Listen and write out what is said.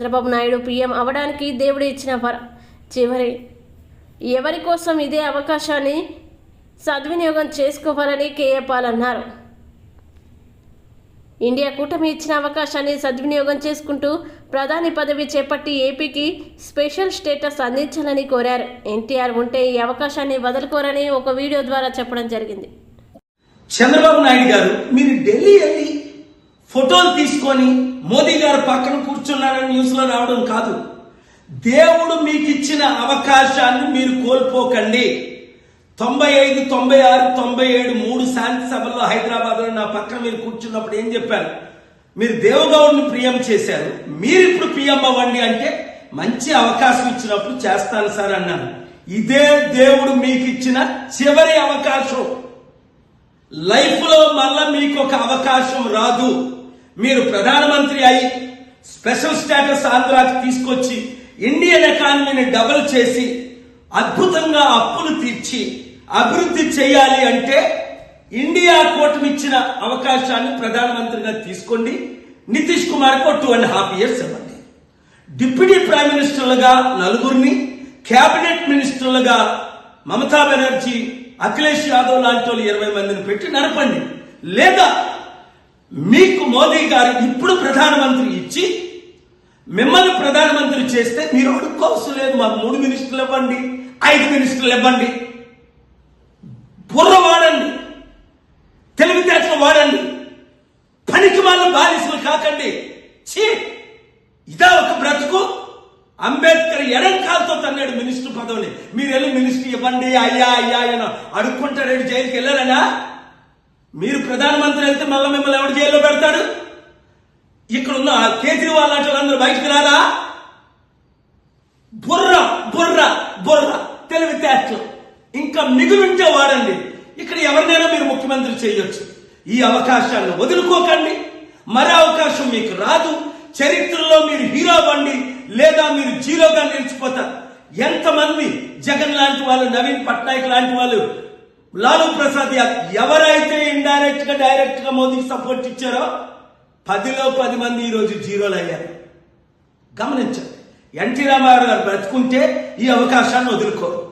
Chandrababu Naidu PM అవడానికి దేవుడు ఇచ్చిన వరం చివరి ఎవరి కోసం ఇదే అవకాశాన్ని సద్వినియోగం చేసుకోవాలని కేఏ పాల్ అన్నారు. ఇండియా కూటమి ఇచ్చిన అవకాశాన్ని సద్వినియోగం చేసుకుంటూ ప్రధాని పదవి చేపట్టి ఏపీకి స్పెషల్ స్టేటస్ అందించాలని కోరారు. ఎన్టీఆర్ ఉంటే ఈ అవకాశాన్ని వదులుకోరని ఒక వీడియో ద్వారా చెప్పడం జరిగింది. చంద్రబాబు నాయుడు గారు మీరు ఢిల్లీ వెళ్ళి ఫోటోలు తీసుకొని మోదీ గారు పక్కన కూర్చున్నారని న్యూస్లో రావడం కాదు. దేవుడు మీకు ఇచ్చిన అవకాశాన్ని మీరు కోల్పోకండి. తొంభై ఐదు తొంభై ఆరు తొంభై ఏడు మూడు శాంతి సభల్లో హైదరాబాద్లో నా పక్కన మీరు కూర్చున్నప్పుడు ఏం చెప్పారు? మీరు దేవగౌడ్ని ప్రియం చేశారు. మీరు ఇప్పుడు పిఎం అవ్వండి అంటే మంచి అవకాశం ఇచ్చినప్పుడు చేస్తాను సార్ అన్నాను. ఇదే దేవుడు మీకు ఇచ్చిన చివరి అవకాశం. లైఫ్లో మళ్ళీ మళ్ళా మీకు ఒక అవకాశం రాదు. మీరు ప్రధానమంత్రి అయి స్పెషల్ స్టేటస్ ఆంధ్రాకి తీసుకొచ్చి ఇండియన్ ఎకానమీని డబుల్ చేసి అద్భుతంగా అప్పులు తీర్చి అభివృద్ధి చేయాలి అంటే ఇండియా కూటమి ఇచ్చిన అవకాశాన్ని ప్రధానమంత్రిగా తీసుకోండి. నితీష్ కుమార్కు టూ అండ్ హాఫ్ ఇయర్స్ ఇవ్వండి. డిప్యూటీ ప్రైమ్ మినిస్టర్లుగా నలుగురిని కేబినెట్ మినిస్టర్లుగా మమతా బెనర్జీ అఖిలేష్ యాదవ్ లాంటి వాళ్ళు ఇరవై మందిని పెట్టి నడపండి. లేదా మీకు మోదీ గారు ఇప్పుడు ప్రధానమంత్రి ఇచ్చి మిమ్మల్ని ప్రధానమంత్రి చేస్తే మీరు అడుక్కోవచ్చు లేదు. మాకు మూడు మినిస్టర్లు ఇవ్వండి ఐదు మినిస్టర్లు ఇవ్వండి. బుర్ర వాడండి. తెలివితేటలు వాడండి. పనికి వాళ్ళ బానిసలు కాకండి. ఛీ! ఇదా ఒక బ్రతుకు. అంబేద్కర్ ఎడంకాలతో తన్నాడు మినిస్టర్ పదవిని. మీరు వెళ్ళి మినిస్టర్ ఇవ్వండి అయ్యా అయ్యా అని అడుక్కుంటాడు జైలుకి వెళ్ళారనా? మీరు ప్రధానమంత్రి అయితే మళ్ళీ మిమ్మల్ని ఎవరు జైల్లో పెడతాడు? ఇక్కడ ఉన్న కేజ్రీవాల్ లాంటి వాళ్ళందరూ బయటకు రారా? బుర్ర బుర్ర బుర్ర. తెలివితేటలు ఇంకా మిగులుంటే వాడండి. ఇక్కడ ఎవరినైనా మీరు ముఖ్యమంత్రి చేయొచ్చు. ఈ అవకాశాన్ని వదులుకోకండి. మరే అవకాశం మీకు రాదు. చరిత్రలో మీరు హీరో అవ్వండి. లేదా మీరు జీరోగా నిలిచిపోతారు. ఎంతమంది జగన్ లాంటి వాళ్ళు నవీన్ పట్నాయక్ లాంటి వాళ్ళు లాలూ ప్రసాద్ యాదవ్ ఎవరైతే ఇండైరెక్ట్గా డైరెక్ట్గా మోదీకి సపోర్ట్ ఇచ్చారో పదిలో పది మంది ఈ రోజు జీరోలు అయ్యారు. గమనించండి. ఎన్టీ రామారావు గారు బ్రతుకుంటే ఈ అవకాశాన్ని వదులుకోరు.